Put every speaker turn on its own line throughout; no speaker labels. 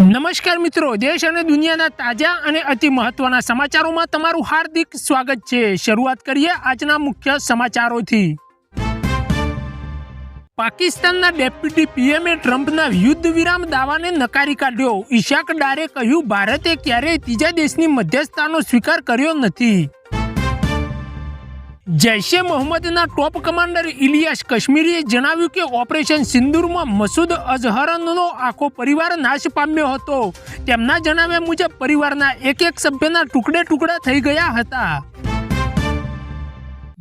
નમસ્કાર મિત્રો, દેશ અને દુનિયાના તાજા અને અતિ મહત્વના સમાચારોમાં તમારું હાર્દિક સ્વાગત છે. શરૂઆત કરીએ આજના મુખ્ય સમાચારોથી. પાકિસ્તાનના ડેપ્યુટી પીએમએ ટ્રમ્પના યુદ્ધ વિરામ દાવાને નકારી કાઢ્યો. ઈશાક ડારે કહ્યું, ભારતે ક્યારેય ત્રીજા દેશની મધ્યસ્થતાનો સ્વીકાર કર્યો નથી. જૈશે મોહમ્મદના ટોપ કમાન્ડર ઇલિયાસ કશ્મીરીએ જણાવ્યું કે ઓપરેશન સિંદૂરમાં મસૂદ અઝહરનનો આખો પરિવાર નાશ પામ્યો હતો. તેમના જણાવ્યા મુજબ પરિવારના એક એક સભ્યના ટુકડે ટુકડા થઈ ગયા હતા.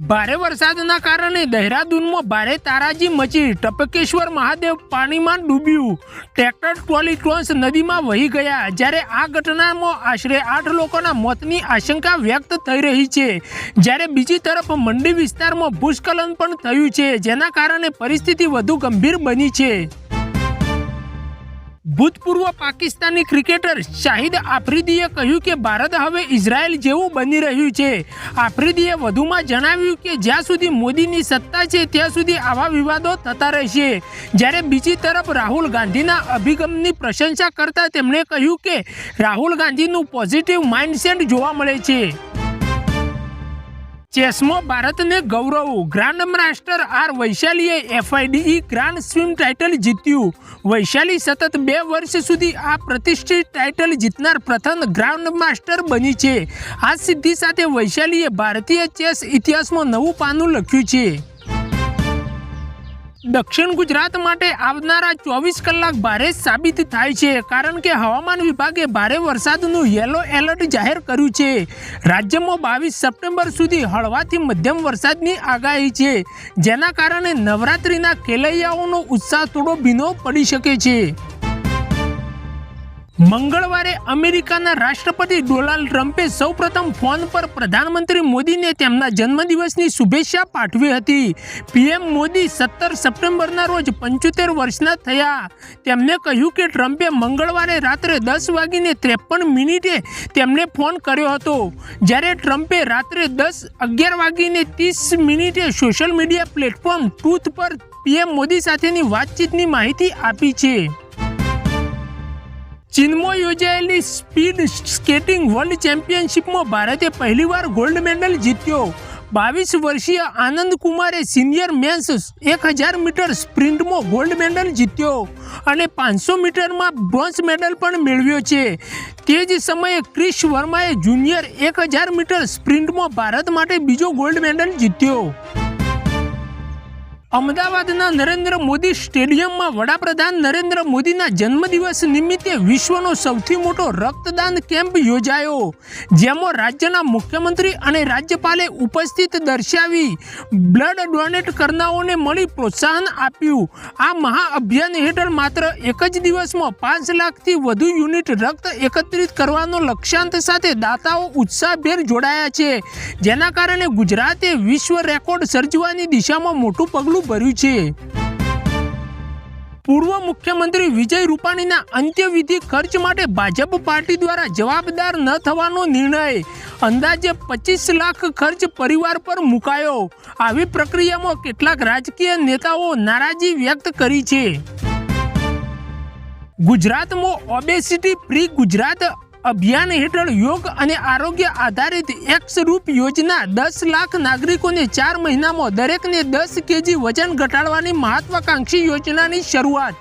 ભારે વરસાદના કારણે દહેરાદૂનમાં ભારે તારાજી મચી ટપકેશ્વર મહાદેવ પાણીમાં ડૂબ્યું. ટ્રેક્ટર, ટ્રોલી ટ્રોન્સ નદીમાં વહી ગયા. જ્યારે આ ઘટનામાં આશરે આઠ લોકોના મોતની આશંકા વ્યક્ત થઈ રહી છે. જ્યારે બીજી તરફ મંડી વિસ્તારમાં ભૂસ્ખલન પણ થયું છે, જેના કારણે પરિસ્થિતિ વધુ ગંભીર બની છે. ભૂતપૂર્વ પાકિસ્તાની ક્રિકેટર શાહિદ આફ્રિદીએ કહ્યું કે ભારત હવે ઇઝરાયલ જેવું બની રહ્યું છે. આફ્રિદીએ વધુમાં જણાવ્યું કે જ્યાં સુધી મોદીની સત્તા છે, ત્યાં સુધી આવા વિવાદો થતા રહેશે. જ્યારે બીજી તરફ રાહુલ ગાંધીના અભિગમની પ્રશંસા કરતા તેમણે કહ્યું કે રાહુલ ગાંધીનું પોઝિટિવ માઇન્ડસેટ જોવા મળે છે. ચેસમાં ભારતને ગૌરવ. ગ્રાન્ડ માસ્ટર આર વૈશાલીએ એફઆઈડીઈ ગ્રાન્ડ સ્વિમ ટાઇટલ જીત્યું. વૈશાલી સતત બે વર્ષ સુધી આ પ્રતિષ્ઠિત ટાઇટલ જીતનાર પ્રથમ ગ્રાન્ડ માસ્ટર બની છે. આ સિદ્ધિ સાથે વૈશાલીએ ભારતીય ચેસ ઇતિહાસમાં નવું પાનું લખ્યું છે. દક્ષિણ ગુજરાત માટે આવનારા ચોવીસ કલાક ભારે સાબિત થાય છે, કારણ કે હવામાન વિભાગે ભારે વરસાદનું યલો એલર્ટ જાહેર કર્યું છે. રાજ્યમાં બાવીસ સપ્ટેમ્બર સુધી હળવાથી મધ્યમ વરસાદની આગાહી છે, જેના કારણે નવરાત્રિના ખેલૈયાઓનો ઉત્સાહ થોડો ભીનો પડી શકે છે. મંગળવારે અમેરિકાના રાષ્ટ્રપતિ ડોનાલ્ડ ટ્રમ્પે સૌપ્રથમ ફોન પર પ્રધાનમંત્રી મોદીને તેમના જન્મદિવસની શુભેચ્છા પાઠવી હતી. પીએમ મોદી સત્તર સપ્ટેમ્બરના રોજ પંચોતેર વર્ષના થયા. તેમણે કહ્યું કે ટ્રમ્પે મંગળવારે રાત્રે દસ વાગીને ત્રેપન મિનિટે તેમને ફોન કર્યો હતો. જ્યારે ટ્રમ્પે રાત્રે દસ અગિયાર વાગીને ત્રીસ મિનિટે સોશિયલ મીડિયા પ્લેટફોર્મ ટ્રુથ પર પીએમ મોદી સાથેની વાતચીતની માહિતી આપી છે. ચીનમાં યોજાયેલી સ્પીડ સ્કેટિંગ વર્લ્ડ ચેમ્પિયનશિપમાં ભારતે પહેલીવાર ગોલ્ડ મેડલ જીત્યો. બાવીસ વર્ષીય આનંદ કુમારે સિનિયર મેન્સ એક હજાર મીટર સ્પ્રિન્ટમાં ગોલ્ડ મેડલ જીત્યો અને પાંચસો મીટરમાં બ્રોન્ઝ મેડલ પણ મેળવ્યો છે. તે જ સમયે ક્રિશ વર્માએ જુનિયર એક હજાર મીટર સ્પ્રિન્ટમાં ભારત માટે બીજો ગોલ્ડ મેડલ જીત્યો. અમદાવાદના નરેન્દ્ર મોદી સ્ટેડિયમમાં વડાપ્રધાન નરેન્દ્ર મોદીના જન્મદિવસ નિમિત્તે વિશ્વનો સૌથી મોટો રક્તદાન કેમ્પ યોજાયો, જેમાં રાજ્યના મુખ્યમંત્રી અને રાજ્યપાલે ઉપસ્થિત દર્શાવી બ્લડ ડોનેટ કરનારાઓને મળી પ્રોત્સાહન આપ્યું. આ મહાઅભિયાન હેઠળ માત્ર એક જ દિવસમાં પાંચ લાખથી વધુ યુનિટ રક્ત એકત્રિત કરવાનો લક્ષ્યાંત સાથે દાતાઓ ઉત્સાહભેર જોડાયા છે, જેના કારણે ગુજરાતે વિશ્વ રેકોર્ડ સર્જવાની દિશામાં મોટું પગલું ભર્યું છે. પૂર્વ મુખ્યમંત્રી વિજય રૂપાણીના અંત્યવિધિ ખર્ચ માટે ભાજપ પાર્ટી દ્વારા જવાબદાર ન થવાનો નિર્ણય અંદાજે પચીસ લાખ ખર્ચ પરિવાર પર મુકાયો. આવી પ્રક્રિયામાં કેટલાક રાજકીય નેતાઓ નારાજી વ્યક્ત કરી છે. ગુજરાતમાં ઓબેસિટી ફ્રી ગુજરાત અભિયાન હેઠળ યોગ અને આરોગ્ય આધારિત એક્સ રૂપ યોજના દસ લાખ નાગરિકોને ચાર મહિનામાં દરેકને દસ કેજી વજન ઘટાડવાની મહત્વાકાંક્ષી યોજનાની શરૂઆત.